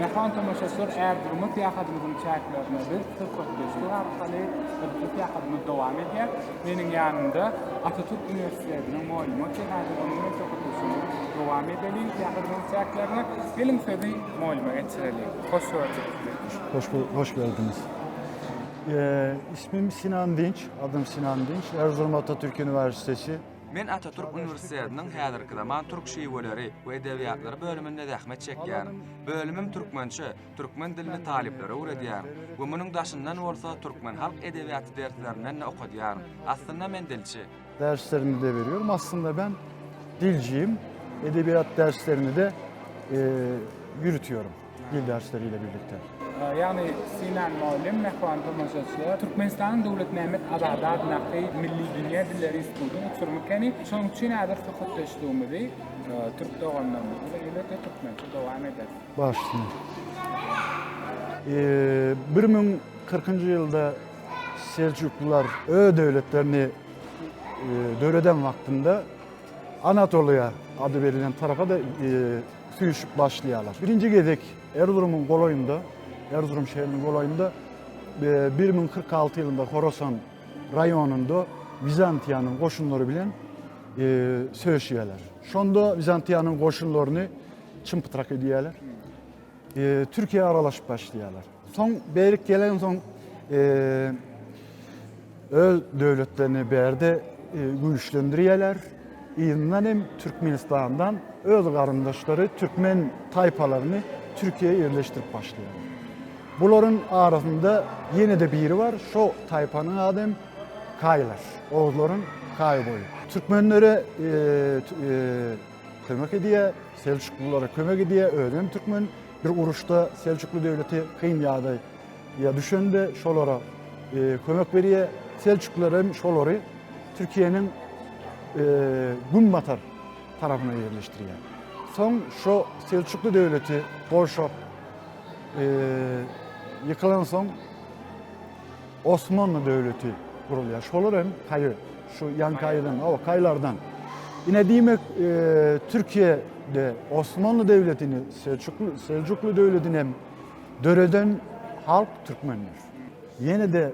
Mehman tamaşasır Erzurum'u kıyafetimizin çayaklarına bir fırkotleştir arkalı bir kıyafetimiz devam ediyor. Benim yanımda Atatürk Üniversitesi'nin muallimi Cihazı'nın fırkotleşini devam edelim. Kıyafetimizin çayaklarına gelin sözü muallime geçirelim. Hoş gördük. Hoş, bul- hoş geldiniz. Ee, ismim Sinan Dinç, adım Sinan Dinç. Erzurum Atatürk Üniversitesi Men Atatürk Üniversitesining häzirki zaman türk şiweleri we edebiýatlary bölüminde zähmet çekýän. Bölümüm türkmençe, türkmen dilini taliplere öwredýän. We munyň daşyndan bolsa türkmen halk edebiýaty derslerinden okudýan. Aslında men dilçi. derslerini de veriyorum. Aslında ben dilciyim. Edebiyat derslerini de e, yürütüyorum. Dil dersleriyle birlikte. Yani Sinan Muallim, Mehman Tomaşaçılar, Türkmenistan Devlet Mehmet Azadat Nakhi Milli Dünya Dilleri İnstitutu'nun uçurmukeni, son için adır fıkıtlaştığımızı Türk doğanlarımızı ve ileride Türkmençe devam eder. Başlayın. Ee, 1040. yılda Selçuklular Ö devletlerini e, döreden vaktinde Anatolu'ya adı verilen tarafa da e, suyuşup başlayalar. Birinci gedek Erzurum'un koloyunda, Erzurum şehrinin koloyunda e, 1046 yılında Horasan rayonunda Bizantiyanın koşunları bilen e, söğüşüyeler. Şonda Bizantiyanın koşunlarını çımpıtrak ediyorlar. E, Türkiye aralaşıp başlayalar. Son berik gelen son e, öl devletlerini berde e, güçlendiriyorlar. İyinden hem Türkmenistan'dan öz karındaşları Türkmen taypalarını Türkiye'ye yerleştirip başlıyorlar. Bunların arasında yine de biri var. Şu taypanın adı Kaylar. Oğuzların Kay boyu. Türkmenlere e, e, kömek ediyor. Selçuklulara kömek ediyor. Öğren Türkmen bir uruşta Selçuklu devleti kıyım yağdı ya düşündü şolara e, kömek veriyor. Selçuklular hem şoları Türkiye'nin e, Gunmatar tarafına yerleştiriyor. Son şu Selçuklu devleti Bolşok e, yıkılan son Osmanlı devleti kuruluyor. Şolar hem kayı, şu yan kayıdan, o kaylardan. Yine demek e, Türkiye'de Osmanlı devletini, Selçuklu, Selçuklu devletini döreden halk Türkmenler. Yine de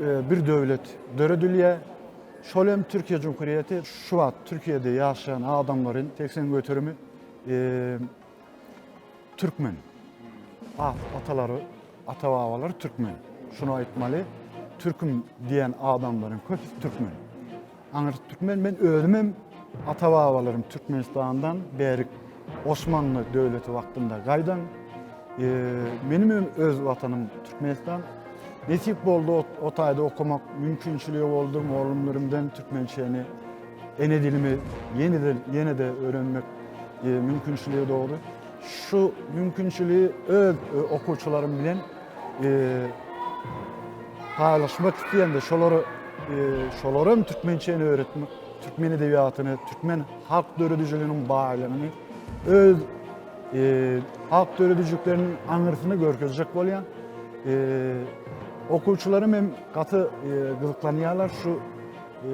e, bir devlet döredülüye Şolem Türkiye Cumhuriyeti şu an Türkiye'de yaşayan adamların teksen götürümü e, Türkmen. Ah, ataları, ata babaları Türkmen. Şunu aytmalı. Türk'üm diyen adamların kötü Türkmen. Anır Türkmen ben ölümüm ata babalarım Türkmenistan'dan beri Osmanlı devleti vaktinde gaydan. Ee, benim öz vatanım Türkmenistan. Nesip oldu o, o tayda okumak mümkünçülüğü oldu oğlumlarımdan Türkmençeğini ene dilimi yeni de yeni de öğrenmek e, mümkünçülüğü doğdu. Şu mümkünçülüğü öz e, okuçularım bilen e, paylaşmak isteyen de şoları e, şoların Türkmençeğini öğretmek, Türkmen edebiyatını, Türkmen halk dörüdücülüğünün bağlarını, öz e, halk dörüdücülüklerinin anırsını görkezecek olayan e, okuyucularım hem katı e, gılıklanıyorlar şu e,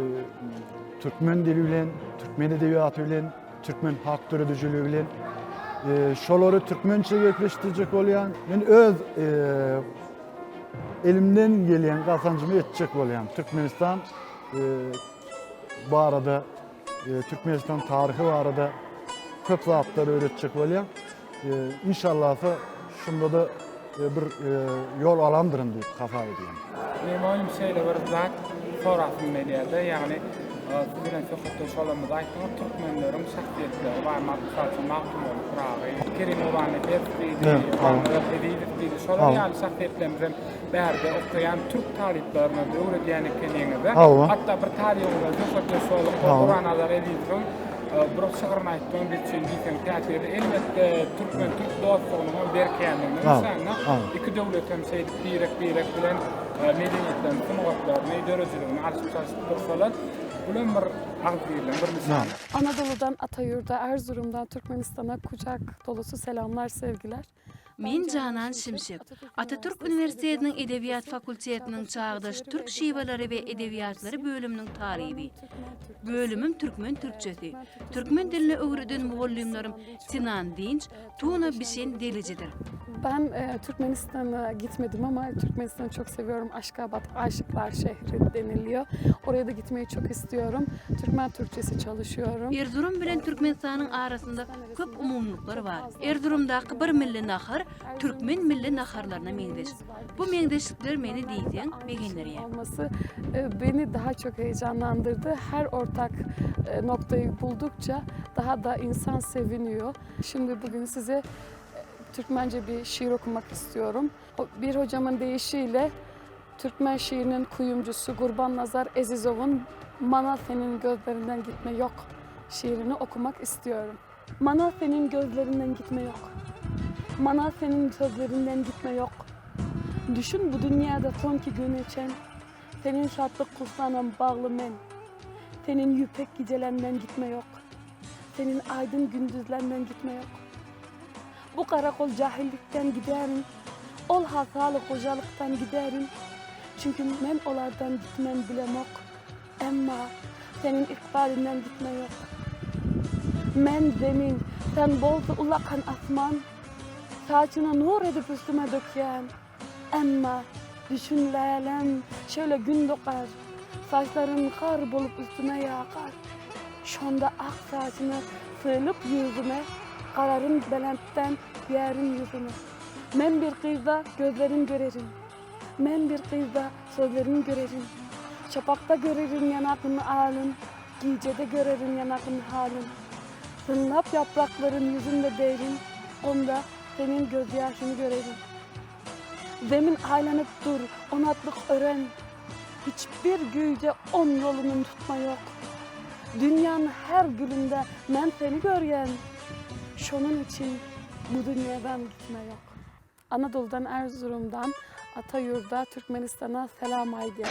Türkmen dili bilen, Türkmen edebiyatı bilen, Türkmen halk dörüdücülüğü bilen e, şoları Türkmençe yaklaştıracak olayan, ben öz e, elimden gelen kazancımı edecek olayan Türkmenistan e, bu arada e, Türkmenistan tarihi bu arada köp zatları öğretecek e, inşallah da şunda da bir yol alandırın deyip kafa ediyorum. Benim oyum şeyle bir zat fotoğrafı medyada yani Çok da şolamız ayttığı Türkmenlerin şahsiyetleri var. Maksatı mahkum olup kurağı. Kerim Obama Defriydi, Evet, Obama evet. Defriydi. Şolar Evet. yani şahsiyetlerimizin berde okuyan Türk taliplerine de öğretiyen kendinize. Evet. Hatta bir yok da şolu Evet. Kur'an azar edildiğin bir şiirini ayttığı bir şey diyken teatiri elbette Türkmen Türk dostluğunun berkeyanının Evet, sana evet. iki devlet hem şey medeniyetlerin, sungatlarını, ideolojileriini alışıp çalışıp dursalar, bulan bir ağzıyla, bir misal. Tamam. Anadolu'dan Atayurt'a, Erzurum'dan Türkmenistan'a kucak dolusu selamlar, sevgiler. Men Canan Şimşek. Atatürk Üniversitesi'nin Edebiyat Fakültetinin çağdaş Türk şiveleri ve edebiyatları bölümünün tarihi. Bölümüm Türkmen Türkçesi. Türkmen dilini öğreden muallimlerim Sinan Dinç, Tuna Bişen delicidir. Ben e, Türkmenistan'a gitmedim ama Türkmenistan'ı çok seviyorum. Aşkabat, Aşıklar şehri deniliyor. Oraya da gitmeyi çok istiyorum. Türkmen Türkçesi çalışıyorum. Erzurum bilen Türkmenistanyň arasynda köp umumluklar bar. Erzurumdaky bir milli nahar Türkmen milli naharlaryna meňdeş. Bu meňdeşlikler meni diýsen megenleri. olması e, beni daha çok heyecanlandırdı. Her ortak e, noktayı buldukça daha da insan seviniyor. Şimdi bugün size e, Türkmence bir şiir okumak istiyorum. Bir hocamın deyişiyle Türkmen şiirinin kuyumcusu Gurban Nazar Ezizov'un Mana senin gözlerinden gitme yok şiirini okumak istiyorum. Mana senin gözlerinden gitme yok. Mana senin sözlerinden gitme yok. Düşün bu dünyada son ki gün için senin şartlık kursağına bağlı men. Senin yüpek gecelerinden gitme yok. Senin aydın gündüzlerinden gitme yok. Bu karakol cahillikten giderim. Ol hatalı kocalıktan giderim. Çünkü men olardan gitmen bilemok. Emma senin ikbalinden gitme yok. Men zemin, sen bolsa ulakan asman. Saçına nur edip üstüme dökyen. Emma düşün şöyle gün dokar. Saçların kar bolup üstüme yağar. Şonda ak saçını sığılıp yüzüme. Kararın belentten yerin yüzüme. Men bir kızda gözlerin görerim. Men bir kızda sözlerin görerim. Çapakta görerim yanakını alın. Giycede görerim yanakını halin. Sınlap yaprakların yüzünde derin. Onda senin gözyaşını görerim. Zemin aylanıp dur, onatlık ören. Hiçbir güyde on yolunun tutma yok. Dünyanın her gülünde ben seni göryen. Şunun için bu dünyadan gitme yok. Anadolu'dan, Erzurum'dan, Atayur'da, Türkmenistan'a selam haydi.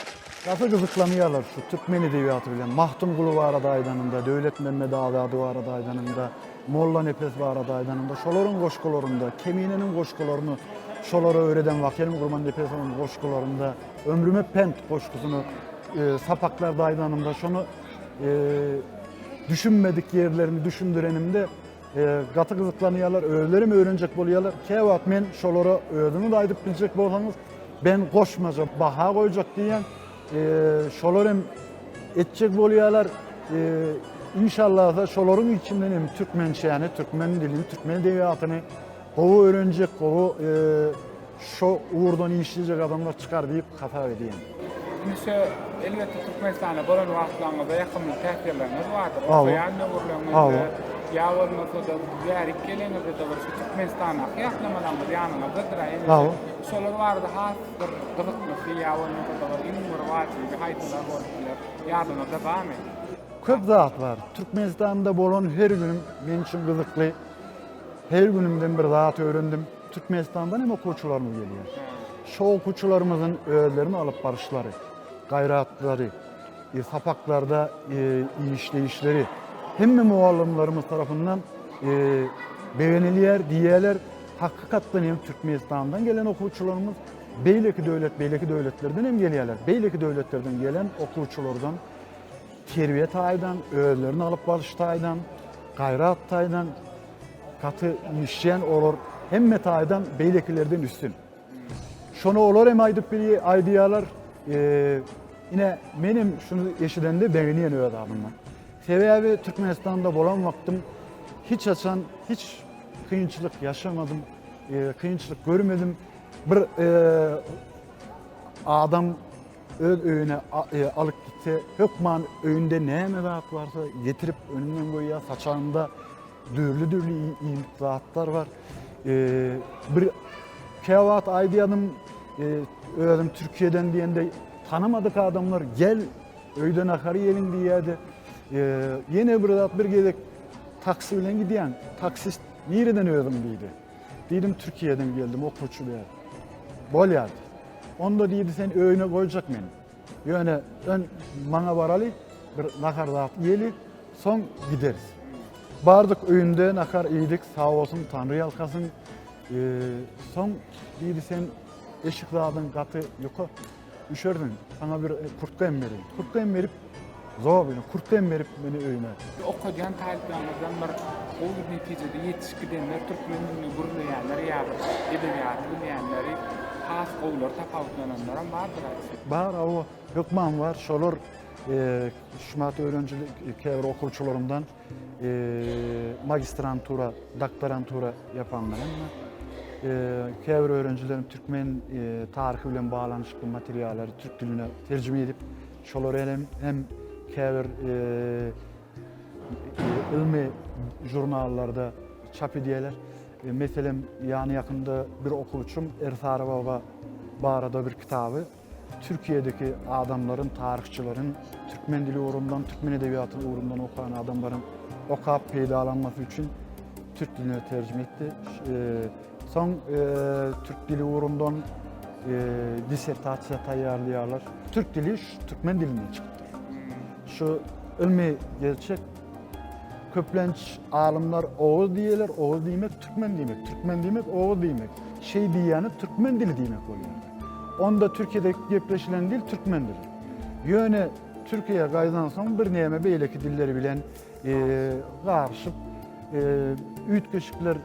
Gazı gızıklanıyorlar şu Türkmen edebiyatı bilen. Mahtum Kulu var arada aydanında, Devlet Mehmet Ağadı var arada aydanında, Molla Nefes var arada aydanında, şoların koşkularında, Kemine'nin koşkularını şolara öğreden Vakerim Kurman Nefes'in koşkularında, Ömrüme Pent koşkusunu e, sapaklarda aydanında, şunu e, düşünmedik yerlerini düşündürenimde e, katı kızıklanıyorlar, öğlerim öğrenecek boluyorlar. Kevat men şolara öğrenimi de aydıp bilecek bolsanız ben koşmaca baha koyacak diyen şolarım etecek boluyorlar. E, inşallah da şoların içinden hem Türkmen şeyini, Türkmen dilini, Türkmen edebiyatını kovu öğrenecek, kovu e, şu uğurdan işleyecek adamlar çıkar deyip. Şimdi şu elbette Türkmenistan'a wagtlaryňyzda ýakymly täsirleriniz bardyr. Awa. Okuyan Awa. döwürleriňizde ýa bolmasa da zärik gelenizde de bir şu Türkmenistan'a ýaklamadan bir ýanyňyzda diraýyn. Awa. Şolar bardy has bir gyzykmasy ýa bolmasa da dewam et. Köp zat var. Türkmenistan'da bolan her günüm benim için kızıklı. Her günümden bir zat öğrendim. Türkmenistan'dan hem okuçularımız geliyor. Şu okuçularımızın öğelerini alıp barışları, gayratları, e, sapaklarda e, işleyişleri hem de muallimlerimiz tarafından e, beğeniliyer, diyeler. Hakikaten hem Türkmenistan'dan gelen okuçularımız Beyleki devlet, Beyleki devletlerden hem geliyorlar. Beyleki devletlerden gelen okuçulardan terbiye taydan, öğelerini alıp barış taydan, gayrat taydan, katı işleyen olur. Hem metaydan beylekilerden üstün. Şunu olur hem aydıp bir aydiyalar. Ee, yine benim şunu eşidende beğeniyen öyle adamlar. Sebebi Türkmenistan'da bolan vaktim hiç açan, hiç kıyınçılık yaşamadım. Ee, kıyınçılık görmedim. Bir e, adam öz öğüne e, alıp gitse, Hökman öğünde ne mevat varsa getirip önünden koyuyor. Saçağında dürlü dürlü iyi, iyi zatlar var. Ee, bir kevat aydiyanım e, öğrenim Türkiye'den diyende tanımadık adamlar gel öyden akarı yelin diyedi. Ee, bir zat bir gedek taksi bilen gidiyen taksist nereden öğrenim deydi. Dedim Türkiye'den geldim okuçu diye. Bol yerdi. Onda deydi sen öğüne koyacak beni. Yani ön bana varalı bir nakar zat yeli son gideriz. Bardık öğünde nakar iyiydik sağ olsun Tanrı yalkasın. Ee, son deydi sen eşik dağdan katı yuka üşerdin. Sana bir kurtka emmereyim. Kurtka emmerip zor beni. Kurtka emmerip beni öğüne. Okuyan taliplerimizden bir o neticede yetişkidenler Türkmen dilini gurulayanlar ya da edebiyatı bilmeyenleri has qowlar tapawutlananlar hem bardyr aýsy. Bar o Gökman var. Şolar e, şumat öğrencilik kevr okulçularımdan e, magistrantura, doktorantura yapanlar ama e, kevr öğrencilerim Türkmen e, tarihi bilen bağlanışlı materyalleri Türk diline tercüme edip şolar hem, hem kevr e, e, ilmi jurnallarda çap ediyorlar. E, mesela yani yakında bir okulçum Ersara Baba Bağra'da bir kitabı Türkiye'deki adamların, tarihçilerin Türkmen dili uğrundan, Türkmen edebiyatı uğrundan okuyan adamların okap peydalanması için Türk diline tercüme etti. E, son e, Türk dili uğrundan e, disertasiya tayarlayanlar. Türk dili Türkmen dilinden çıktı. Şu ilmi gerçek köplenç alimler Oğuz diyeler, Oğuz demek Türkmen demek, Türkmen demek Oğuz demek. Şey diyeni Türkmen dili demek oluyor. Onda Türkiye'de gepleşilen dil Türkmen dili. Yöne Türkiye'ye gaydan sonra bir neyme beyleki dilleri bilen e, karışıp e, üyüt köşükler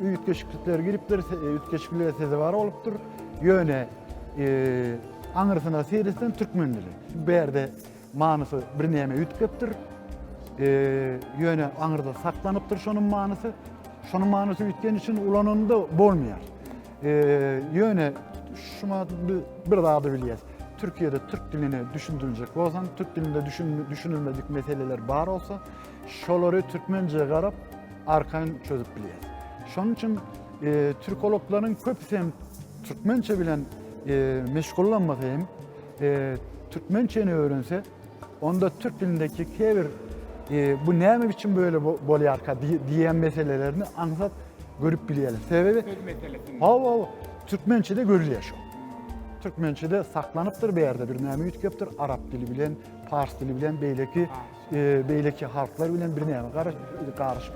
üyüt köşükler giripler, üyüt köşükler sezi var olupdur. Yöne e, anırsına seyristen Türkmen dili. Bir yerde manısı bir neyme üyüt köptür e, yöne aňyrda saklanıpdyr şonun manysy. Şonun manysy ütgen için ulananda bolmaýar. E, yöne şuma bir, daha da bilýäs. Türkiye'de Türk dilini düşündürecek olsan, Türk dilinde düşün, düşünülmedik meseleler bar olsa, şolary Türkmence garap arkaň çözüp bilýäs. Şonun için e, Türkologlaryň köpüsi hem Türkmençe bilen e, meşgullanmasa hem e, Türkmençeni öğrense, onda Türk dilindeki kevir e, bu näme biçim böyle bo- bolýarka di- diýen meselelerini aňsat görüp bilýäler. Sebebi hawa hawa Türkmençede görülýär şu. Türkmençede saklanıptır bir yerde bir näme ütkepdir. Arap dili bilen, Fars dili bilen beýleki e, beýleki harflar bilen bir näme garaş garaşyp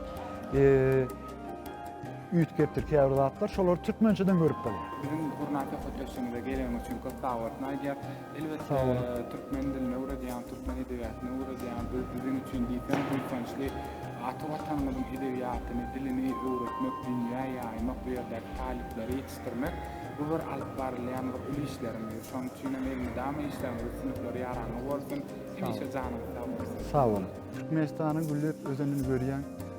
e, käbir zatlar. Şolar Türkmençeden görüp bolýar. Bizim hurmatly hotoşynyza gelen üçin köp sağ bolsun. Aýdyp, elbetde Sağ olun. Türkmen diline uğraýan, Türkmen edebiýatyna uğraýan biz bizim üçin diýsem gülfançly ata watanymyzyň edebiýatyny, dilini öwretmek, dünýä ýaymak, bu ýerdäki talipleri ýetişdirmek bu bir alyp barylan bir uly işlerimiz. Üçin hem elini dama işlerimiz, sınıflary ýarany bolsun, hemişe janyň sag bolsun. Sağ olun. Türkmenistan'ın güllep özenini e,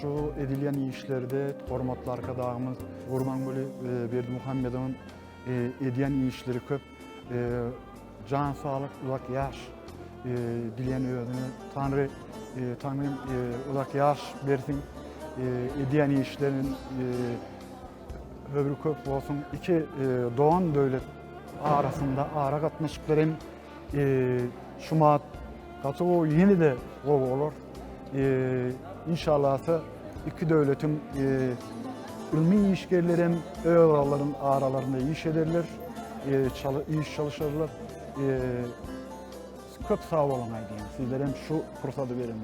şu edilýän işlerde hormatly arkadaşymız Gurbanguly e, Berdi Muhammedowyň e, edýän işleri köp. E, can sağlık, uzak yaş e, dilýän özüne Tanrı e, Tanrım e, uzak yaş bersin. E, edýän işlerin e, ömrü köp bolsun. İki e, doğan devlet arasında ara e, şumat katı o yeni de o olur. E, inşallah iki devletin e, ilmi işgerlerin öğraların aralarında iş ederler, e, çalı, iş çalışırlar. E, köp sağ olun aydın. Sizlere şu fırsatı verin.